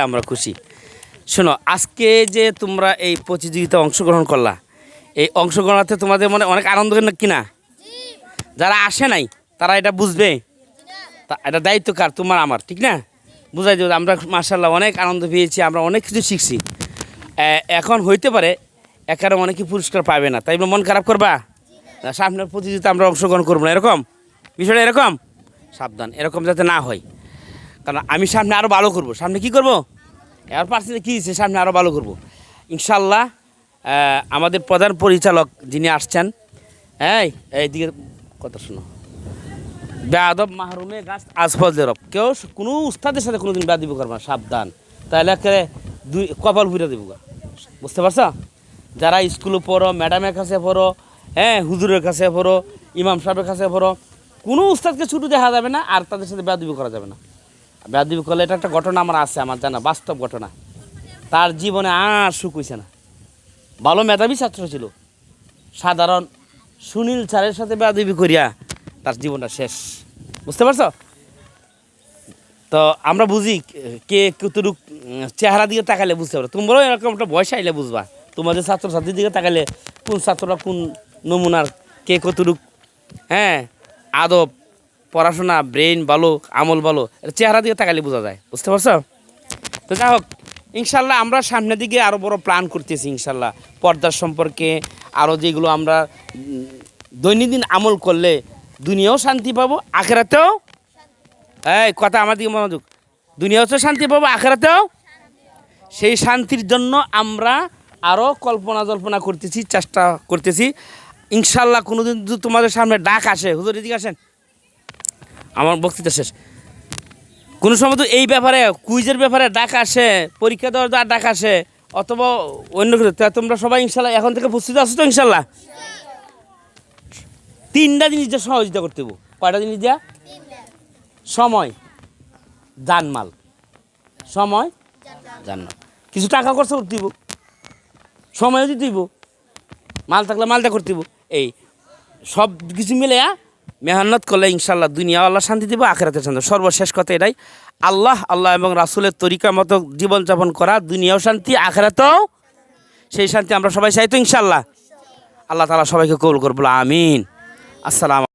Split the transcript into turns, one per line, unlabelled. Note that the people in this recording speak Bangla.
আমরা খুশি। শোনো, আজকে যে তোমরা এই প্রতিযোগিতা অংশগ্রহণ করলা, এই অংশগ্রহণাতে তোমাদের মনে অনেক আনন্দ কিনা যারা আসে নাই, তারা এটা বুঝবে। তা এটা দায়িত্ব কার? তোমার, আমার, ঠিক না? বুঝাই দেবো আমরা মার্শাল্লাহ অনেক আনন্দ পেয়েছি, আমরা অনেক কিছু শিখছি। এখন হইতে পারে, একারে অনেকে পুরস্কার পাবে না। তাই মন খারাপ করবা? সামনের প্রতিযোগিতা আমরা অংশগ্রহণ করব না, এরকম? বিষয়টা এরকম? সাবধান, এরকম যাতে না হয়। কারণ আমি সামনে আরও ভালো করব। সামনে কি করব? এর পার্সেন্টে কী দিচ্ছে সামনে আরও ভালো করব। ইনশাল্লাহ আমাদের প্রধান পরিচালক যিনি আসছেন, এই এইদিকে কথা শোনো। বেয়াদব মাহরুমে গাছ আজফল দেরব কেউ কোনো উস্তাদের সাথে কোনোদিন বেয়াদবি করবে না, সাবধান। তাহলে একেবারে দুই, কপাল ফুটে দেবো বুঝতে পারছ? যারা স্কুলে পড়ো, ম্যাডামের কাছে পড়ো হ্যাঁ হুজুরের কাছে পড়ো, ইমাম সাহেবের কাছে পড়ো, কোনো উস্তাদকে ছুটু দেখা যাবে না, আর তাদের সাথে বেয়াদবি করা যাবে না। বেয়াদবি করলে এটা একটা ঘটনা আমার আছে, আমার জানা, বাস্তব ঘটনা। তার জীবনে আর সুখ হইছে না। ভালো মেধাবী ছাত্র ছিল। সাধারণ, সুনীল স্যারের সাথে বেয়াদবি করিয়া তার জীবনটা শেষ। বুঝতে পারছ? তো আমরা বুঝি, কে কতটুক চেহারা দিকে তাকালে বুঝতে পারো। তোমরাও এরকম একটা বয়স আইলে বুঝবা। তোমাদের ছাত্রছাত্রীর দিকে তাকালে কোন ছাত্ররা কোন নমুনার, কে কতটুক হ্যাঁ আদব পড়াশোনা ব্রেন ভালো, আমল ভালো চেহারা দিকে তাকালে বোঝা যায়, বুঝতে পারছ? তো যাই হোক, ইনশাল্লাহ আমরা সামনের দিকে আরও বড় প্ল্যান করতেছি ইনশাল্লাহ। পর্দার সম্পর্কে আরও যেগুলো আমরা দৈনন্দিন আমল করলে দুনিয়াও শান্তি পাবো, আখেরাতেও এই কথা আমার দিকে মনোযোগ। দুনিয়াতেও শান্তি পাবো, আখেরাতেও সেই শান্তির জন্য আমরা আরও কল্পনা জল্পনা করতেছি, চেষ্টা করতেছি। ইনশাল্লাহ কোনোদিন তোমাদের সামনে ডাক আসে, হুজুর এদিকে আসেন। আমার বক্তৃতা শেষ। কোনো সময় তো এই ব্যাপারে, কুইজের ব্যাপারে ডাক আসে, পরীক্ষা দেওয়ার যা ডাক আসে, অথবা অন্য কিছু তোমরা সবাই ইনশাল্লাহ এখন থেকে প্রস্তুত আছো তো ইনশাল্লাহ? তিনটা জিনিস দিয়ে সহযোগিতা করতে কয়টা জিনিস দিয়া? সময়, জানমাল। সময়, জানমাল। কিছু টাকা খরচা করতে দিব সময়ও দিতে দিব মাল থাকলে মালটা করতে দিব এই, সব কিছু মিলে মেহনত করলে ইনশাল্লাহ দুনিয়া আল্লাহ শান্তি দিব আখেরাতে শান্তি সর্বশেষ কথা এটাই। আল্লাহ আল্লাহ এবং রাসুলের তরিকা মতো জীবনযাপন করা, দুনিয়াও শান্তি, আখেরাতেও সেই শান্তি আমরা সবাই চাই তো ইনশাল্লাহ আল্লাহ তালা সবাইকে কবুল করব আমিন। আসসালাম